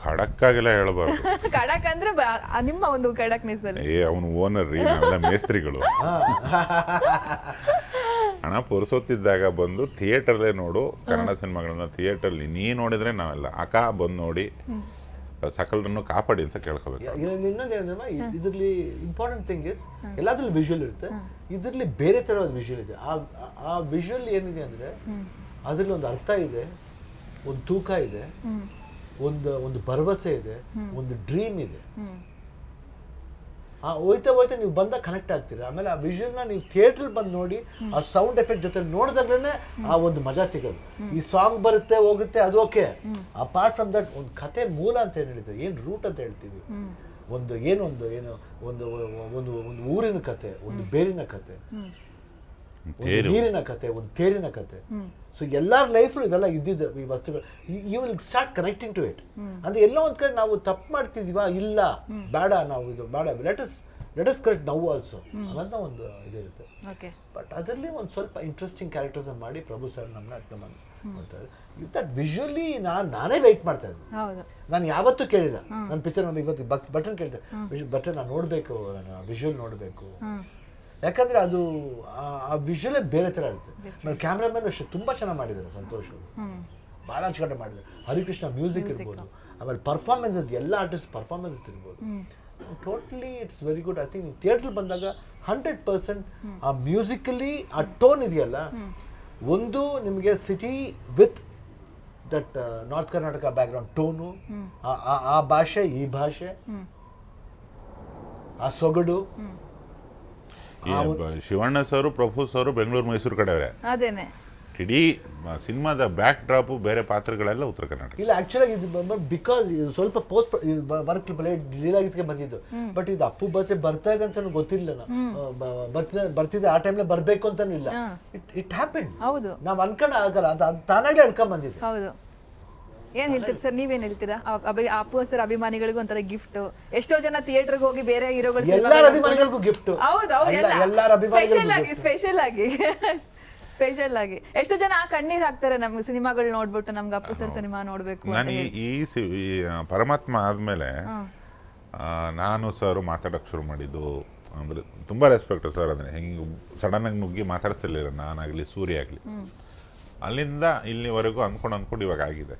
ಖಡಕ್ ಆಗಿಲ್ಲ ಹೇಳಬಾರ್ದು. ಕಡಕ್ ಅಂದ್ರೆ ಬ- ಆ ನಿಮ್ಮ ಒಂದು ಕಡಕ್ನೆಸ್ ಅಲ್ಲಿ. ಏ ಅವನು ಓನರ್ ರೀ ನಾವೆಲ್ಲ ಮೇಸ್ತ್ರಿಗಳು. ಹಣ ಪುರ್ಸೊತ್ತಿದ್ದಾಗ ಬಂದು ಥಿಯೇಟರ್ಲೇ ನೋಡು ಕನ್ನಡ ಸಿನಿಮಾಗಳನ್ನ ಥಿಯೇಟರ್ಲಿ ನೀ ನೋಡಿದ್ರೆ ನಾವೆಲ್ಲ ಅಕ್ಕ ಬಂದು ನೋಡಿ ಸಕಲರನ್ನು ಕಾಪಾಡಿ ಅಂತ ಕೇಳ್ಕೋಬೇಕು. ಇನ್ನೊಂದು ಏನಂದ್ರೆ ಇದರಲ್ಲಿ ಇಂಪಾರ್ಟೆಂಟ್ ಥಿಂಗ್ ಇಸ್ ಎಲ್ಲಾದ್ರಲ್ಲಿ ವಿಜುವಲ್ ಇರುತ್ತೆ. ಇದರಲ್ಲಿ ಬೇರೆ ತರವಾದ ವಿಜುವಲ್ ಇದೆ. ಆ ಆ ವಿಜುವಲ್ ಏನಿದೆ ಅಂದ್ರೆ ಅದ್ರಲ್ಲಿ ಒಂದು ಅರ್ಥ ಇದೆ ಒಂದು ತೂಕ ಇದೆ. ಒಂದು ಒಂದು ಭರವಸೆ ಇದೆ ಒಂದು ಡ್ರೀಮ್ ಇದೆ. ಆ ಹೋಯ್ತಾ ಹೋಯ್ತಾ ನೀವು ಬಂದಾಗ ಕನೆಕ್ಟ್ ಆಗ್ತೀರಾ? ಆಮೇಲೆ ಆ ವಿಷನ್ನ ನೀವು ಥಿಯೇಟರ್ ಬಂದು ನೋಡಿ ಆ ಸೌಂಡ್ ಎಫೆಕ್ಟ್ ಜೊತೆ ನೋಡಿದಾಗ್ಲೇ ಆ ಒಂದು ಮಜಾ ಸಿಗೋದು. ಈ ಸಾಂಗ್ ಬರುತ್ತೆ ಹೋಗುತ್ತೆ ಅದು ಓಕೆ ಅಪಾರ್ಟ್ ಫ್ರಮ್ ದಟ್ ಒಂದು ಕತೆ ಮೂಲ ಅಂತ ಏನು ಹೇಳಿದ್ರು? ಏನು ರೂಟ್ ಅಂತ ಹೇಳ್ತೀವಿ? ಒಂದು ಏನೊಂದು ಏನು ಒಂದು ಒಂದು ಒಂದು ಊರಿನ ಕತೆ ಒಂದು ಬೇರಿನ ಕತೆ. ನೀರಿನ ಕತೆ ಒಂದು ತೇರಿನ ಕತೆ. ಸೊ ಎಲ್ಲಾರ್ ಲೈಫು ಇದೆಲ್ಲ ಇದ್ದಿದ್ದು ಈ ವಸ್ತುಗಳು. You will start connecting to it ಅಂದ್ರೆ ಎಲ್ಲೋ ಒಂದ್ ಕಡೆ ನಾವು ತಪ್ಪು ಮಾಡ್ತಿದೀವಾ ಇಲ್ಲ. ಬೇಡ ನಾವು ಇದು ಬೇಡ. Let's let's correct now also ಅನ್ನೋದನ್ನ ಒಂದು ಇದಿರುತ್ತೆ ಓಕೆ. ಬಟ್ ಅದರಲ್ಲಿ ಒಂದು ಸ್ವಲ್ಪ ಇಂಟ್ರೆಸ್ಟಿಂಗ್ ಕ್ಯಾರೆಕ್ಟರ್ಸ್ ಮಾಡಿ ಪ್ರಭು ಸರ್ ನಮ್ಮನ್ನ ಅರ್ಥ ಮಾಡ್ತಾರೆ ಯು ದಟ್ ವಿಜುವಲಿ ನಾನು ನಾನೇ ವೆಯ್ಟ್ ಮಾಡ್ತಾ ಇದ್ದೆ. ಹೌದು. ನಾನು ಯಾವತ್ತೂ ಕೇಳಿಲ್ಲ. ನನ್ನ ಪಿಕ್ಚರ್ ನೋಡಿ ಇವತ್ತು ಬಟನ್ ಕೇಳ್ತಾರೆ ಬಟನ್ ನಾನು ನೋಡಬೇಕು ನಾನು ವಿಜುವಲ್ ನೋಡಬೇಕು. ಯಾಕಂದ್ರೆ ಅದು ಆ- ವಿಷುವಲೇ ಬೇರೆ ಥರ ಇರುತ್ತೆ. ಆಮೇಲೆ ಕ್ಯಾಮ್ರಾಮನ್ ಅಷ್ಟೇ ತುಂಬ ಚೆನ್ನಾಗಿ ಮಾಡಿದ್ದಾರೆ ಸಂತೋಷ್ ಭಾಳ ಅಚ್ಚುಕಟ್ಟಾಗಿ ಮಾಡಿದ್ದಾರೆ. ಹರಿಕೃಷ್ಣ ಮ್ಯೂಸಿಕ್ ಇರ್ಬೋದು. ಆಮೇಲೆ ಪರ್ಫಾರ್ಮೆನ್ಸಸ್ ಎಲ್ಲ ಆರ್ಟಿಸ್ಟ್ ಪರ್ಫಾರ್ಮೆನ್ಸಸ್ ಇರ್ಬೋದು. Totally it's very good I think theatre ಬಂದಾಗ ಹಂಡ್ರೆಡ್ ಪರ್ಸೆಂಟ್ ಆ ಮ್ಯೂಸಿಕಲಿ ಆ ಟೋನ್ ಇದೆಯಲ್ಲ? ಒಂದು ನಿಮಗೆ city with that north Karnataka background tone ಆ ಭಾಷೆ ಈ ಭಾಷೆ ಆ ಸೊಗಡು ಶಿವಣ್ಣ ಸರ್ ಪ್ರಭು ಸರ್ ಬೆಂಗಳೂರು ಮೈಸೂರು ಕಡೆಯವರೇ? ಅದೇನೆ. ಇಡೀ ಸಿನಿಮಾದ ಬ್ಯಾಕ್ ಡ್ರಾಪ್ ಬೇರೆ ಪಾತ್ರಗಳೆಲ್ಲ ಉತ್ತರ ಕರ್ನಾಟಕ. ಇಲ್ಲ ಆಕ್ಚುಲಾಗಿ ಇದು ಬಿಕಾಸ್ ಸ್ವಲ್ಪ ಪೋಸ್ಟ್ ವರ್ಕ್ ಡಿಲೇ ಆಗಿದ್ದಕ್ಕೆ ಬಂದಿದ್ದು. ಬಟ್ ಇದು ಅಪ್ಪು ಬರ್ತೆ ಬರ್ತಾ ಇದೆ ಅಂತ ಗೊತ್ತಿಲ್ಲ ಬರ್ತಿದೆ ಬರ್ತಿದೆ ಆ ಟೈಮ್ಲೆ ಬರ್ಬೇಕು ಅಂತಾನು ಇಲ್ಲ. ಇಟ್ ಇಟ್ ಹ್ಯಾಪನ್ ಹೌದು. ನಾವ್ ಅನ್ಕೊಂಡ್ ಆಗಲ್ಲ. ಅದು ಅದು ತಾನಾಗ್ಲೇ ಅನ್ಕೊಂಡ್ ಬಂದಿದ್ದು. ಹೌದು. ಏನ್ ಹೇಳ್ತೀರಿ ಸರ್ ನೀವೇನ್ ಹೇಳ್ತೀರಾ? ಅಪ್ಪು ಸರ್ ಅಭಿಮಾನಿಗಳಿಗೂ ಒಂಥರ ಗಿಫ್ಟ್ ಎಷ್ಟೋ ಜನ ಥಿಯೇಟರ್ಗೆ ಹೋಗಿ ಬೇರೆ ಹೀರೋಗಳು ಎಲ್ಲಾರ ಅಭಿಮಾನಿಗಳಿಗೂ ಗಿಫ್ಟ್ ಹೌದು ಹೌದು ಎಲ್ಲ- ಎಲ್ಲಾರ ಸ್ಪೆಷಲ್ ಆಗಿ ಸ್ಪೆಷಲ್ ಆಗಿ. ಸ್ಪೆಷಲ್ ಆಗಿ. ಎಷ್ಟೋ ಜನ ಕಣ್ಣೀರ್ ಹಾಕ್ತಾರೆ ನಮ್ಗೆ ಸಿನಿಮಾಗಳು ನೋಡ್ಬಿಟ್ಟು ನಮ್ಗೆ ಅಪ್ಪು ಸರ್ ಸಿನಿಮಾ ನೋಡ್ಬೇಕು ಅಂತ ನಾನು ಈ ಪರಮಾತ್ಮ ಆದ್ಮೇಲೆ ನಾನು ಸರ್ ಮಾತಾಡಕ್ ಶುರು ಮಾಡಿದ್ದು ಅಂದ್ರೆ ತುಂಬಾ ರೆಸ್ಪೆಕ್ಟ್ ಸರ್ ಅಂದರೆ ಹೆಂಗೆ ಆಗಿ ನುಗ್ಗಿ ಮಾತಾಡಿಸ್ತಿರ್ಲಿಲ್ಲ ನಾನಾಗ್ಲಿ ಸೂರ್ಯ ಆಗಲಿ. ಅಲ್ಲಿಂದ ಇಲ್ಲಿವರೆಗೂ ಅನ್ಕೊಂಡು ಅನ್ಕೊಂಡು ಇವಾಗ ಆಗಿದೆ.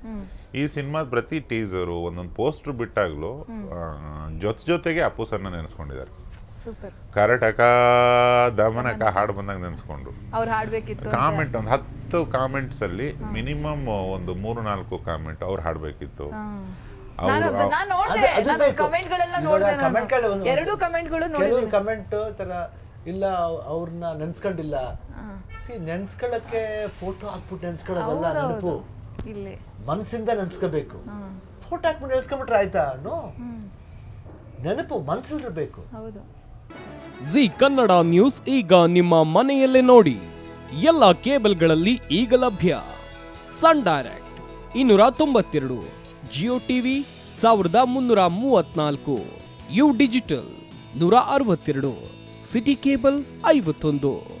ಈ ಸಿನಿಮಾದ ಪ್ರತಿ ಟೀಸರು ಒಂದೊಂದು ಪೋಸ್ಟ್ರು ಬಿಟ್ಟಾಗಲೂ ಜೊತೆ ಜೊತೆಗೆ ಅಪ್ಪು ಸರ್ನ ನೆನೆಸ್ಕೊಂಡಿದ್ದಾರೆ. ಕರ್ನಾಟಕ ಕರಟಕ ದಮನಕ ಹಾಡು ಬಂದಾಗ ನೆನೆಸ್ಕೊಂಡು. ಅವ್ರು ಹಾಡ್ಬೇಕಿತ್ತು ಕಾಮೆಂಟ್ ಒಂದು ಹತ್ತು ಕಾಮೆಂಟ್ಸ್ ಅಲ್ಲಿ ಮಿನಿಮಮ್ ಒಂದು ಮೂರು ನಾಲ್ಕು ಕಾಮೆಂಟ್ ಅವ್ರು ಹಾಡಬೇಕಿತ್ತು. ಎರಡು ಕಮೆಂಟ್ಗಳು ಕೆಲವರು ನೋಡಿದ್ದೀನಿ. ಕಮೆಂಟ್ ತರ ಇಲ್ಲ ಅವ್ರನ್ನ ನೆನ್ಸ್ಕೊಂಡಿಲ್ಲ. ಸಿ ನೆನ್ಸ್ಕೊಳ್ಳಕ್ಕೆ ಫೋಟೋ ಹಾಕ್ಬಿಟ್ಟು ನೆನ್ಸ್ಕೊಳ್ಳೋದಲ್ಲ ನೆನಪು? ಇಲ್ಲಿ. ಮನಸ್ಸಿಂದ ನೆನ್ಸ್ಕೋಬೇಕು. ಫೋಟೋ ಹಾಕ್ಬಿಟ್ಟು ನೆನ್ಸ್ಕೊಂಬಿಟ್ರೆ ಆಯ್ತಾ? ನೋ ನೆನಪು ಮನ್ಸಲ್ಲಿರ್ಬೇಕು. ಹೌದು. ಜಿ ಕನ್ನಡ ನ್ಯೂಸ್ ಈಗ ನಿಮ್ಮ ಮನೆಯಲ್ಲೇ ನೋಡಿ. ಎಲ್ಲ ಕೇಬಲ್ಗಳಲ್ಲಿ ಈಗ ಲಭ್ಯ. ಸನ್ ಡೈರೆಕ್ಟ್ ಇನ್ನೂರ ತೊಂಬತ್ತೆರಡು ಜಿಯೋ ಟಿವಿ ಸಾವಿರದ ಮುನ್ನೂರ ಮೂವತ್ನಾಲ್ಕು ಯು ಡಿಜಿಟಲ್ ನೂರ ಅರವತ್ತೆರಡು ಸಿಟಿ ಕೇಬಲ್ ಐವತ್ತೊಂದು.